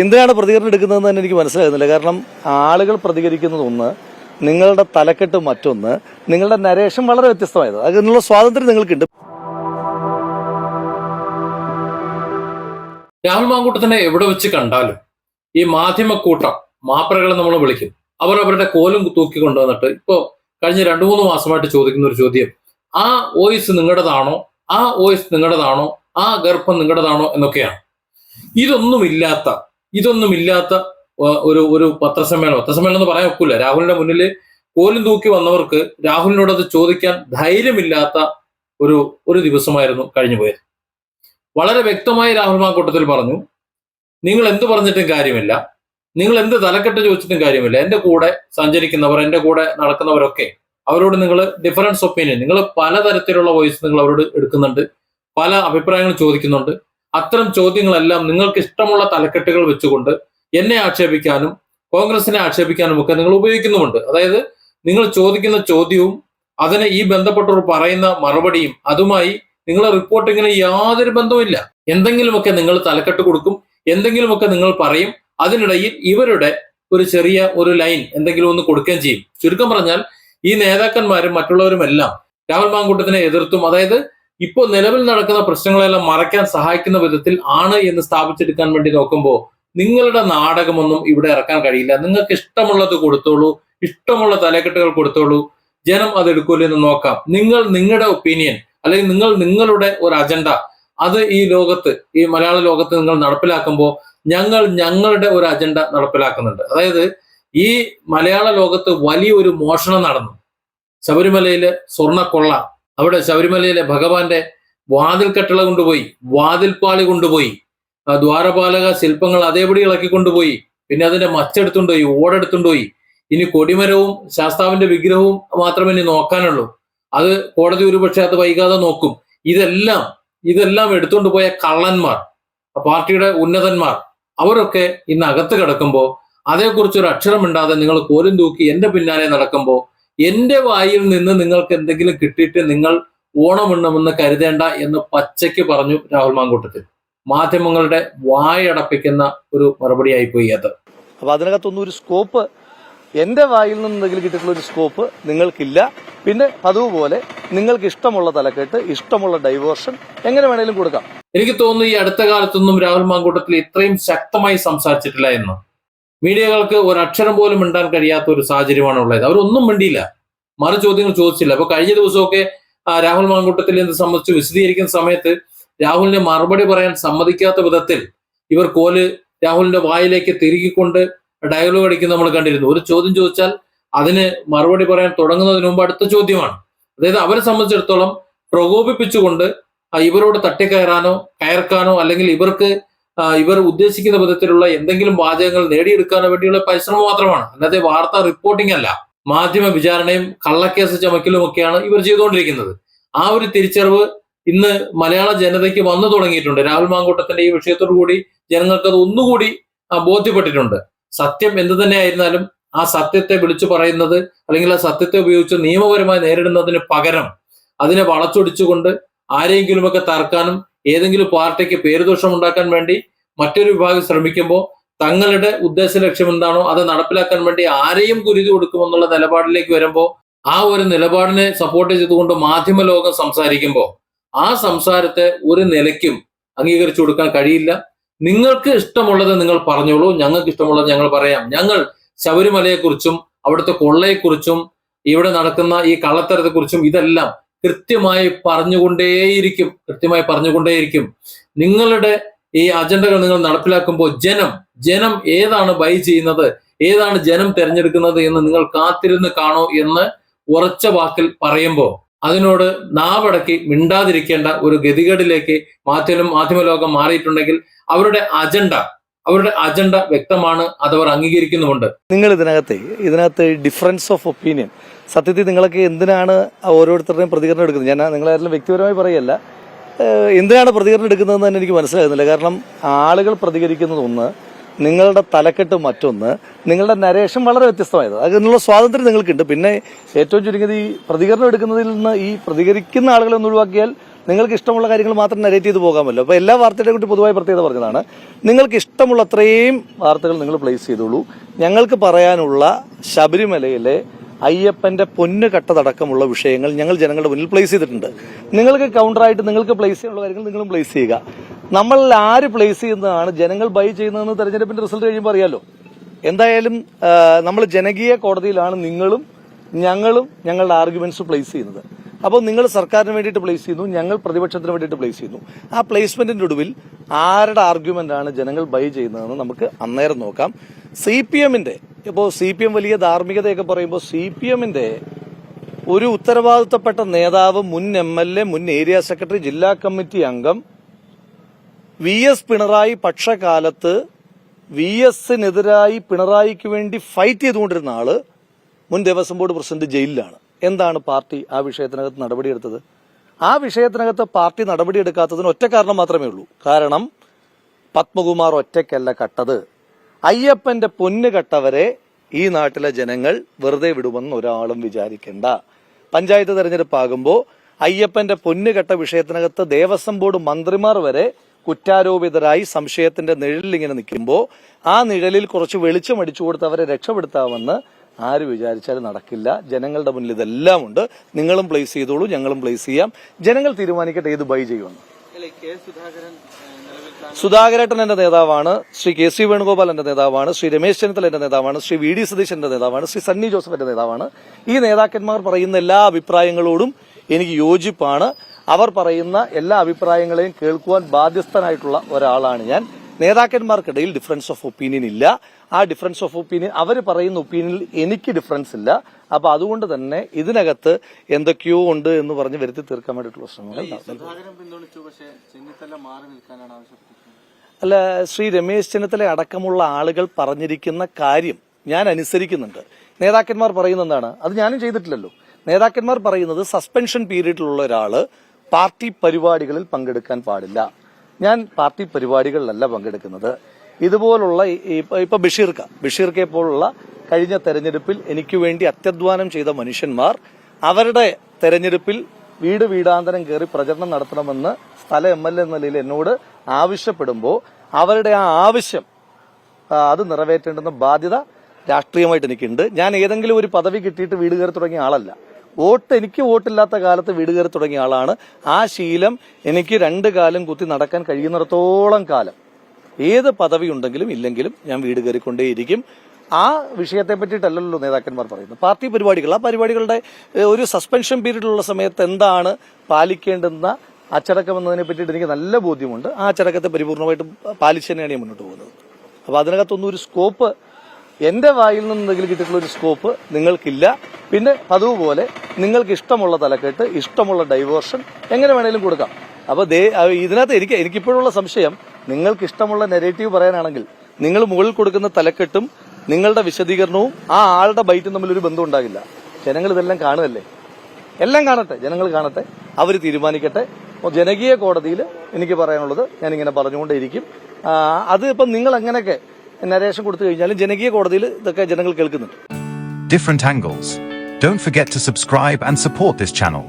എന്തിനാണ് പ്രതികരണം എടുക്കുന്നതെന്ന് തന്നെ എനിക്ക് മനസ്സിലാകുന്നില്ല. കാരണം ആളുകൾ പ്രതികരിക്കുന്നത് ഒന്ന് നിങ്ങളുടെ തലക്കെട്ട് മറ്റൊന്ന് നിങ്ങളുടെ നരേഷൻ വളരെ വ്യത്യസ്തമായത്. അതിനുള്ള സ്വാതന്ത്ര്യം നിങ്ങൾക്കുണ്ട്. രാഹുൽ മാങ്കൂട്ടത്തിനെ എവിടെ വെച്ച് കണ്ടാലും ഈ മാധ്യമക്കൂട്ടം മാപ്രകളെ നമ്മൾ വിളിക്കും. അവർ അവരുടെ കോലും തൂക്കി കൊണ്ടുവന്നിട്ട് ഇപ്പോ കഴിഞ്ഞ രണ്ടു മൂന്ന് മാസമായിട്ട് ചോദിക്കുന്ന ഒരു ചോദ്യം. ആ വോയിസ് നിങ്ങളുടേതാണോ? ആ വോയിസ് നിങ്ങളുടേതാണോ? ആ ഗർഭം നിങ്ങളുടേതാണോ? എന്നൊക്കെയാണ്. ഇതൊന്നുമില്ലാത്ത ഇതൊന്നുമില്ലാത്ത ഒരു ഒരു പത്രസമ്മേളനം. പത്രസമ്മേളനം എന്ന് പറയാൻ ഒക്കില്ല. രാഹുലിന്റെ മുന്നിൽ കോലും തൂക്കി വന്നവർക്ക് രാഹുലിനോട് അത് ചോദിക്കാൻ ധൈര്യമില്ലാത്ത ഒരു ഒരു ദിവസമായിരുന്നു കഴിഞ്ഞു പോയത്. വളരെ വ്യക്തമായി രാഹുൽ മാക്കൂട്ടത്തിൽ പറഞ്ഞു നിങ്ങൾ എന്ത് പറഞ്ഞിട്ടും കാര്യമില്ല. നിങ്ങൾ എന്ത് തലക്കെട്ട് ചോദിച്ചിട്ടും കാര്യമില്ല. എന്റെ കൂടെ സഞ്ചരിക്കുന്നവർ എന്റെ കൂടെ നടക്കുന്നവരൊക്കെ അവരോട് നിങ്ങൾ ഡിഫറൻസ് ഒപ്പീനിയൻ നിങ്ങൾ പലതരത്തിലുള്ള വോയിസ് നിങ്ങൾ അവരോട് എടുക്കുന്നുണ്ട്. പല അഭിപ്രായങ്ങൾ ചോദിക്കുന്നുണ്ട്. അത്തരം ചോദ്യങ്ങളെല്ലാം നിങ്ങൾക്ക് ഇഷ്ടമുള്ള തലക്കെട്ടുകൾ വെച്ചുകൊണ്ട് എന്നെ ആക്ഷേപിക്കാനും കോൺഗ്രസിനെ ആക്ഷേപിക്കാനും ഒക്കെ നിങ്ങൾ ഉപയോഗിക്കുന്നുമുണ്ട്. അതായത് നിങ്ങൾ ചോദിക്കുന്ന ചോദ്യവും അതിന് ഈ ബന്ധപ്പെട്ടവർ പറയുന്ന മറുപടിയും അതുമായി നിങ്ങളെ റിപ്പോർട്ടിങ്ങിന് യാതൊരു ബന്ധവുമില്ല. എന്തെങ്കിലുമൊക്കെ നിങ്ങൾ തലക്കെട്ട് കൊടുക്കും എന്തെങ്കിലുമൊക്കെ നിങ്ങൾ പറയും അതിനിടയിൽ ഇവരുടെ ഒരു ചെറിയ ഒരു ലൈൻ എന്തെങ്കിലും ഒന്ന് കൊടുക്കുകയും ചെയ്യും. ചുരുക്കം പറഞ്ഞാൽ ഈ നേതാക്കന്മാരും മറ്റുള്ളവരും എല്ലാം രാഹുൽ മാങ്കൂട്ടത്തിനെ എതിർത്തും. അതായത് ഇപ്പോൾ നിലവിൽ നടക്കുന്ന പ്രശ്നങ്ങളെല്ലാം മറയ്ക്കാൻ സഹായിക്കുന്ന വിധത്തിൽ ആണ് എന്ന് സ്ഥാപിച്ചെടുക്കാൻ വേണ്ടി നോക്കുമ്പോൾ നിങ്ങളുടെ നാടകമൊന്നും ഇവിടെ ഇറക്കാൻ കഴിയില്ല. നിങ്ങൾക്ക് ഇഷ്ടമുള്ളത് കൊടുത്തോളൂ ഇഷ്ടമുള്ള തലക്കെട്ടുകൾ കൊടുത്തോളൂ ജനം അത് എടുക്കൂലെന്ന് നോക്കാം. നിങ്ങൾ നിങ്ങളുടെ ഒപ്പീനിയൻ അല്ലെങ്കിൽ നിങ്ങൾ നിങ്ങളുടെ ഒരു അജണ്ട അത് ഈ ലോകത്ത് ഈ മലയാള ലോകത്ത് നിങ്ങൾ നടപ്പിലാക്കുമ്പോൾ ഞങ്ങൾ ഞങ്ങളുടെ ഒരു അജണ്ട നടപ്പിലാക്കുന്നുണ്ട്. അതായത് ഈ മലയാള ലോകത്ത് വലിയൊരു മോഷണം നടന്നു. ശബരിമലയിലെ സ്വർണക്കൊള്ള അവിടെ ശബരിമലയിലെ ഭഗവാന്റെ വാതിൽ കൊണ്ടുപോയി വാതിൽപ്പാളി കൊണ്ടുപോയി ആ ദ്വാരപാലക ശില്പങ്ങൾ അതേപടി ഇളക്കി കൊണ്ടുപോയി പിന്നെ അതിന്റെ മച്ചെടുത്തുകൊണ്ടുപോയി ഓടെടുത്തുകൊണ്ടുപോയി ഇനി കൊടിമരവും ശാസ്താവിന്റെ വിഗ്രഹവും മാത്രമേ ഇനി നോക്കാനുള്ളൂ. അത് കോടതി ഒരുപക്ഷെ അത് വൈകാതെ നോക്കും. ഇതെല്ലാം ഇതെല്ലാം എടുത്തുകൊണ്ട് പോയ കള്ളന്മാർ പാർട്ടിയുടെ ഉന്നതന്മാർ അവരൊക്കെ ഇന്ന് അകത്ത് കിടക്കുമ്പോൾ അതേക്കുറിച്ച് ഒരു അക്ഷരം ഉണ്ടാതെ നിങ്ങൾ കോലും തൂക്കി എന്റെ പിന്നാലെ നടക്കുമ്പോൾ എന്റെ വായിൽ നിന്ന് നിങ്ങൾക്ക് എന്തെങ്കിലും കിട്ടിയിട്ട് നിങ്ങൾ ഓണമുണ്ണമെന്ന് കരുതേണ്ട എന്ന് പച്ചയ്ക്ക് പറഞ്ഞു രാഹുൽ മാങ്കൂട്ടത്തിൽ. മാധ്യമങ്ങളുടെ വായടപ്പിക്കുന്ന ഒരു മറുപടിയായി പോയി അത്. അപ്പൊ അതിനകത്തൊന്നും ഒരു സ്കോപ്പ് എന്റെ വായിൽ നിന്ന് എന്തെങ്കിലും കിട്ടിയിട്ടുള്ള ഒരു സ്കോപ്പ് നിങ്ങൾക്കില്ല. പിന്നെ അതുപോലെ നിങ്ങൾക്ക് ഇഷ്ടമുള്ള തലക്കെട്ട് ഇഷ്ടമുള്ള ഡൈവേർഷൻ എങ്ങനെ വേണേലും കൊടുക്കാം. എനിക്ക് തോന്നുന്നു ഈ അടുത്ത കാലത്തൊന്നും രാഹുൽ മാങ്കൂട്ടത്തിൽ ഇത്രയും ശക്തമായി സംസാരിച്ചിട്ടില്ല എന്ന്. മീഡിയകൾക്ക് ഒരു അക്ഷരം പോലും മിണ്ടാൻ കഴിയാത്ത ഒരു സാഹചര്യമാണ് ഉള്ളത് അവരൊന്നും മിണ്ടിയില്ല. മറു ചോദ്യങ്ങൾ ചോദിച്ചില്ല. അപ്പൊ കഴിഞ്ഞ ദിവസമൊക്കെ രാഹുൽ മാങ്കൂട്ടത്തിൽ ഇത് സംബന്ധിച്ച് വിശദീകരിക്കുന്ന സമയത്ത് രാഹുലിനെ മറുപടി പറയാൻ സമ്മതിക്കാത്ത വിധത്തിൽ ഇവർ കോൽ രാഹുലിന്റെ വായിലേക്ക് തിരുകിക്കൊണ്ട് ഡയലോഗ് അടിക്കുന്ന നമ്മൾ കണ്ടിരുന്നു. ഒരു ചോദ്യം ചോദിച്ചാൽ അതിന് മറുപടി പറയാൻ തുടങ്ങുന്നതിന് മുമ്പ് അടുത്ത ചോദ്യമാണ്. അതായത് അവരെ സംബന്ധിച്ചിടത്തോളം പ്രകോപിപ്പിച്ചുകൊണ്ട് ഇവരോട് തട്ടിക്കയറാനോ കയർക്കാനോ അല്ലെങ്കിൽ ഇവർക്ക് ഇവർ ഉദ്ദേശിക്കുന്ന വിധത്തിലുള്ള എന്തെങ്കിലും വാചകങ്ങൾ നേടിയെടുക്കാൻ വേണ്ടിയുള്ള പരിശ്രമം മാത്രമാണ്. അല്ലാതെ വാർത്താ റിപ്പോർട്ടിംഗ് അല്ല. മാധ്യമ വിചാരണയും കള്ളക്കേസ് ചമക്കലും ഒക്കെയാണ് ഇവർ ചെയ്തുകൊണ്ടിരിക്കുന്നത്. ആ ഒരു തിരിച്ചറിവ് ഇന്ന് മലയാള ജനതയ്ക്ക് വന്നു തുടങ്ങിയിട്ടുണ്ട്. രാഹുൽ മാങ്കൂട്ടത്തിന്റെ ഈ വിഷയത്തോടു കൂടി ജനങ്ങൾക്ക് അത് ഒന്നുകൂടി ബോധ്യപ്പെട്ടിട്ടുണ്ട്. സത്യം എന്ത് തന്നെയായിരുന്നാലും ആ സത്യത്തെ വിളിച്ചു പറയുന്നത് അല്ലെങ്കിൽ ആ സത്യത്തെ ഉപയോഗിച്ച് നിയമപരമായി നേരിടുന്നതിന് പകരം അതിനെ വളച്ചൊടിച്ചുകൊണ്ട് ആരെങ്കിലുമൊക്കെ തർക്കാനും ഏതെങ്കിലും പാർട്ടിക്ക് പേരുദോഷം ഉണ്ടാക്കാൻ വേണ്ടി മറ്റൊരു വിഭാഗം ശ്രമിക്കുമ്പോൾ തങ്ങളുടെ ഉദ്ദേശ ലക്ഷ്യം എന്താണോ അത് നടപ്പിലാക്കാൻ വേണ്ടി ആരെയും കുരുതി കൊടുക്കുമെന്നുള്ള നിലപാടിലേക്ക് വരുമ്പോൾ ആ ഒരു നിലപാടിനെ സപ്പോർട്ട് ചെയ്തുകൊണ്ട് മാധ്യമ ലോകം സംസാരിക്കുമ്പോൾ ആ സംസാരത്തെ ഒരു നിലയ്ക്കും അംഗീകരിച്ചു കൊടുക്കാൻ കഴിയില്ല. നിങ്ങൾക്ക് ഇഷ്ടമുള്ളത് നിങ്ങൾ പറഞ്ഞോളൂ. ഞങ്ങൾക്ക് ഇഷ്ടമുള്ളത് ഞങ്ങൾ പറയാം. ഞങ്ങൾ ശബരിമലയെക്കുറിച്ചും അവിടുത്തെ കൊള്ളയെക്കുറിച്ചും ഇവിടെ നടക്കുന്ന ഈ കള്ളത്തരത്തെക്കുറിച്ചും ഇതെല്ലാം കൃത്യമായി പറഞ്ഞുകൊണ്ടേയിരിക്കും കൃത്യമായി പറഞ്ഞുകൊണ്ടേയിരിക്കും. നിങ്ങളുടെ ഈ അജണ്ടകൾ നിങ്ങൾ നടപ്പിലാക്കുമ്പോൾ ജനം ജനം ഏതാണ് ബൈ ചെയ്യുന്നത് ഏതാണ് ജനം തിരഞ്ഞെടുക്കുന്നത് എന്ന് നിങ്ങൾ കാത്തിരുന്ന് കാണോ എന്ന് ഉറച്ച വാക്കിൽ പറയുമ്പോൾ അതിനോട് നാവടക്കി മിണ്ടാതിരിക്കേണ്ട ഒരു ഗതികേടിലേക്ക് മാധ്യമം മാധ്യമലോകം മാറിയിട്ടുണ്ടെങ്കിൽ അവരുടെ അജണ്ട അവരുടെ അജണ്ട വ്യക്തമാണ് അവർ അംഗീകരിക്കുന്നുമുണ്ട്. നിങ്ങൾ ഇതിനകത്ത് ഇതിനകത്ത് ഡിഫറൻസ് ഓഫ് ഒപ്പീനിയൻ. സത്യത്തിൽ നിങ്ങളൊക്കെ എന്തിനാണ് ഓരോരുത്തരുടെയും പ്രതികരണം എടുക്കുന്നത്? ഞാൻ നിങ്ങളാരെങ്കിലും വ്യക്തിപരമായി പറയല്ല എന്തിനാണ് പ്രതികരണം എടുക്കുന്നതെന്ന് തന്നെ എനിക്ക് മനസ്സിലാകുന്നില്ല. കാരണം ആളുകൾ പ്രതികരിക്കുന്നത് ഒന്ന് നിങ്ങളുടെ തലക്കെട്ട് മറ്റൊന്ന് നിങ്ങളുടെ നരേഷൻ വളരെ വ്യത്യസ്തമായത്. അതിനുള്ള സ്വാതന്ത്ര്യം നിങ്ങൾക്കുണ്ട്. പിന്നെ ഏറ്റവും ചുരുങ്ങിയത് ഈ പ്രതികരണം എടുക്കുന്നതിൽ നിന്ന് ഈ പ്രതികരിക്കുന്ന ആളുകളെ ഒന്ന് ഒഴിവാക്കിയാൽ നിങ്ങൾക്ക് ഇഷ്ടമുള്ള കാര്യങ്ങൾ മാത്രം നരേറ്റ് ചെയ്ത് പോകാമല്ലോ. അപ്പോൾ എല്ലാ വാർത്തയുടെ കുറിച്ച് പൊതുവായി പ്രത്യേകത പറഞ്ഞതാണ്. നിങ്ങൾക്ക് ഇഷ്ടമുള്ള അത്രയും വാർത്തകൾ നിങ്ങൾ പ്ലേസ് ചെയ്തോളൂ. ഞങ്ങൾക്ക് പറയാനുള്ള ശബരിമലയിലെ അയ്യപ്പന്റെ പൊന്ന് കട്ടതടക്കമുള്ള വിഷയങ്ങൾ ഞങ്ങൾ ജനങ്ങളുടെ മുന്നിൽ പ്ലേസ് ചെയ്തിട്ടുണ്ട്. നിങ്ങൾക്ക് കൗണ്ടറായിട്ട് നിങ്ങൾക്ക് പ്ലേസ് ചെയ്യാനുള്ള കാര്യങ്ങൾ നിങ്ങളും പ്ലേസ് ചെയ്യുക. നമ്മൾ ആര് പ്ലേസ് ചെയ്യുന്നതാണ് ജനങ്ങൾ ബൈ ചെയ്യുന്നതെന്ന് തെരഞ്ഞെടുപ്പിന്റെ റിസൾട്ട് കഴിയുമ്പോൾ അറിയാലോ. എന്തായാലും നമ്മൾ ജനകീയ കോടതിയിലാണ് നിങ്ങളും ഞങ്ങളും ഞങ്ങളുടെ ആർഗ്യുമെന്റ്സ് പ്ലേസ് ചെയ്യുന്നത്. അപ്പോൾ നിങ്ങൾ സർക്കാരിന് വേണ്ടിയിട്ട് പ്ലേസ് ചെയ്യുന്നു ഞങ്ങൾ പ്രതിപക്ഷത്തിന് വേണ്ടിയിട്ട് പ്ലേസ് ചെയ്യുന്നു. ആ പ്ലേസ്മെന്റിന്റെ ഒടുവിൽ ആരുടെ ആർഗ്യുമെന്റ് ആണ് ജനങ്ങൾ ബൈ ചെയ്യുന്നതെന്ന് നമുക്ക് അന്നേരം നോക്കാം. സി പി എമ്മിന്റെ ഇപ്പോൾ സി പി എം വലിയ ധാർമ്മികതയൊക്കെ പറയുമ്പോൾ സി പി എമ്മിന്റെ ഒരു ഉത്തരവാദിത്തപ്പെട്ട നേതാവ് മുൻ എം എൽ എ മുൻ ഏരിയ സെക്രട്ടറി ജില്ലാ കമ്മിറ്റി അംഗം വി എസ് പിണറായി പക്ഷകാലത്ത് വി എസിനെതിരായി പിണറായിക്ക് വേണ്ടി ഫൈറ്റ് ചെയ്തുകൊണ്ടിരുന്ന ആൾ മുൻ ദേവസ്വം ബോർഡ് പ്രസിഡന്റ് ജയിലിലാണ്. എന്താണ് പാർട്ടി ആ വിഷയത്തിനകത്ത് നടപടിയെടുത്തത്? ആ വിഷയത്തിനകത്ത് പാർട്ടി നടപടിയെടുക്കാത്തതിന് ഒറ്റ കാരണം മാത്രമേ ഉള്ളൂ. കാരണം പത്മകുമാർ ഒറ്റയ്ക്കല്ല കട്ടത്. അയ്യപ്പന്റെ പൊന്ന് കട്ടവരെ ഈ നാട്ടിലെ ജനങ്ങൾ വെറുതെ വിടുമെന്ന് ഒരാളും വിചാരിക്കണ്ട. പഞ്ചായത്ത് തെരഞ്ഞെടുപ്പാകുമ്പോൾ അയ്യപ്പന്റെ പൊന്ന് കെട്ട വിഷയത്തിനകത്ത് ദേവസ്വം ബോർഡ് മന്ത്രിമാർ വരെ കുറ്റാരോപിതരായി സംശയത്തിന്റെ നിഴലിൽ ഇങ്ങനെ നിൽക്കുമ്പോൾ ആ നിഴലിൽ കുറച്ച് വെളിച്ചം അടിച്ചു കൊടുത്ത് അവരെ രക്ഷപ്പെടുത്താമെന്ന് ആര് വിചാരിച്ചാലും നടക്കില്ല. ജനങ്ങളുടെ മുന്നിൽ ഇതെല്ലാം ഉണ്ട്. നിങ്ങളും പ്ലേസ് ചെയ്തോളൂ ഞങ്ങളും പ്ലേസ് ചെയ്യാം. ജനങ്ങൾ തീരുമാനിക്കട്ടെ ഏത് ബൈ ചെയ്യുമെന്ന്. സുധാകരേട്ടൻ എന്റെ നേതാവാണ് ശ്രീ കെ സി വേണുഗോപാൽ എന്റെ നേതാവാണ് ശ്രീ രമേശ് ചെന്നിത്തല എന്റെ നേതാവാണ് ശ്രീ വി ഡി സതീശ് എന്റെ നേതാവാണ് ശ്രീ സണ്ണി ജോസഫ് എന്റെ നേതാവാണ്. ഈ നേതാക്കന്മാർ പറയുന്ന എല്ലാ അഭിപ്രായങ്ങളോടും എനിക്ക് യോജിപ്പാണ്. അവർ പറയുന്ന എല്ലാ അഭിപ്രായങ്ങളെയും കേൾക്കുവാൻ ബാധ്യസ്ഥനായിട്ടുള്ള ഒരാളാണ് ഞാൻ. നേതാക്കന്മാർക്കിടയിൽ ഡിഫറൻസ് ഓഫ് ഒപ്പീനിയൻ ഇല്ല. ആ ഡിഫറൻസ് ഓഫ് ഒപ്പീനിയൻ അവർ പറയുന്ന ഒപ്പീനിയനിൽ എനിക്ക് ഡിഫറൻസ് ഇല്ല. അപ്പൊ അതുകൊണ്ട് തന്നെ ഇതിനകത്ത് എന്തൊക്കെയോ ഉണ്ട് എന്ന് പറഞ്ഞ് വരുത്തി തീർക്കാൻ വേണ്ടിയിട്ടുള്ള ശ്രമങ്ങൾ അല്ല ശ്രീ രമേശ് ചെന്നിത്തല അടക്കമുള്ള ആളുകൾ പറഞ്ഞിരിക്കുന്ന കാര്യം ഞാൻ അനുസരിക്കുന്നുണ്ട്. നേതാക്കന്മാർ പറയുന്ന എന്താണ്? അത് ഞാനും ചെയ്തിട്ടില്ലല്ലോ. നേതാക്കന്മാർ പറയുന്നത് സസ്പെൻഷൻ പീരീഡിലുള്ള ഒരാൾ പാർട്ടി പരിപാടികളിൽ പങ്കെടുക്കാൻ പാടില്ല. ഞാൻ പാർട്ടി പരിപാടികളിലല്ല പങ്കെടുക്കുന്നത്. ഇതുപോലുള്ള ഇപ്പൊ- ബഷീർക്ക. ബഷീർക്കെ പോലുള്ള കഴിഞ്ഞ തെരഞ്ഞെടുപ്പിൽ എനിക്ക് വേണ്ടി അത്യധ്വാനം ചെയ്ത മനുഷ്യന്മാർ അവരുടെ തെരഞ്ഞെടുപ്പിൽ വീട് വീടാന്തരം കയറി പ്രചരണം നടത്തണമെന്ന് സ്ഥല എം എൽ എ നിലയിൽ എന്നോട് ആവശ്യപ്പെടുമ്പോൾ അവരുടെ ആ ആവശ്യം അത് നിറവേറ്റേണ്ടുന്ന ബാധ്യത രാഷ്ട്രീയമായിട്ട് എനിക്കുണ്ട്. ഞാൻ ഏതെങ്കിലും ഒരു പദവി കിട്ടിയിട്ട് വീട് കയറി തുടങ്ങിയ ആളല്ല. വോട്ട് എനിക്ക് വോട്ടില്ലാത്ത കാലത്ത് വീട് കയറി തുടങ്ങിയ ആളാണ്. ആ ശീലം എനിക്ക് രണ്ട് കാലം കുത്തി നടക്കാൻ കഴിയുന്നിടത്തോളം കാലം. ഏത് പദവി ഉണ്ടെങ്കിലും ഇല്ലെങ്കിലും ഞാൻ വീട് കയറിക്കൊണ്ടേയിരിക്കും. ആ വിഷയത്തെ പറ്റിയിട്ടല്ലല്ലോ നേതാക്കന്മാർ പറയുന്നത്. പാർട്ടി പരിപാടികൾ ആ പരിപാടികളുടെ ഒരു സസ്പെൻഷൻ പീരീഡിലുള്ള സമയത്ത് എന്താണ് പാലിക്കേണ്ടുന്ന അച്ചടക്കം എന്നതിനെ പറ്റിയിട്ട് എനിക്ക് നല്ല ബോധ്യമുണ്ട്. ആ അച്ചടക്കത്തെ പരിപൂർണമായിട്ട് പാലിച്ചു തന്നെയാണ് ഞാൻ മുന്നോട്ട് പോകുന്നത്. അപ്പോൾ അതിനകത്തൊന്നും ഒരു സ്കോപ്പ് എന്റെ വായിൽ നിന്ന് എന്തെങ്കിലും കിട്ടിയിട്ടുള്ള ഒരു സ്കോപ്പ് നിങ്ങൾക്കില്ല. പിന്നെ പതിവ് പോലെ നിങ്ങൾക്ക് ഇഷ്ടമുള്ള തലക്കെട്ട് ഇഷ്ടമുള്ള ഡൈവേർഷൻ എങ്ങനെ വേണേലും കൊടുക്കാം. അപ്പോൾ ഇതിനകത്ത് എനിക്ക് എനിക്കിപ്പോഴുള്ള സംശയം നിങ്ങൾക്ക് ഇഷ്ടമുള്ള നെഗറ്റീവ് പറയാനാണെങ്കിൽ നിങ്ങൾ മുകളിൽ കൊടുക്കുന്ന തലക്കെട്ടും നിങ്ങളുടെ വിശദീകരണവും ആ ആളുടെ ബൈറ്റും തമ്മിൽ ഒരു ബന്ധം ഉണ്ടാകില്ല. ജനങ്ങൾ ഇതെല്ലാം കാണുമല്ലേ എല്ലാം കാണട്ടെ ജനങ്ങൾ കാണട്ടെ അവർ തീരുമാനിക്കട്ടെ. ജനകീയ കോടതിയിൽ എനിക്ക് പറയാനുള്ളത് ഞാൻ ഇങ്ങനെ പറഞ്ഞുകൊണ്ടേയിരിക്കും അത് ഇപ്പം നിങ്ങൾ അങ്ങനെയൊക്കെ നരേഷൻ കൊടുത്തു കഴിഞ്ഞാലും ജനകീയ കോടതിയിൽ ഇതൊക്കെ ജനങ്ങൾ കേൾക്കുന്നുണ്ട്. Different angles. Don't forget to subscribe and support this channel.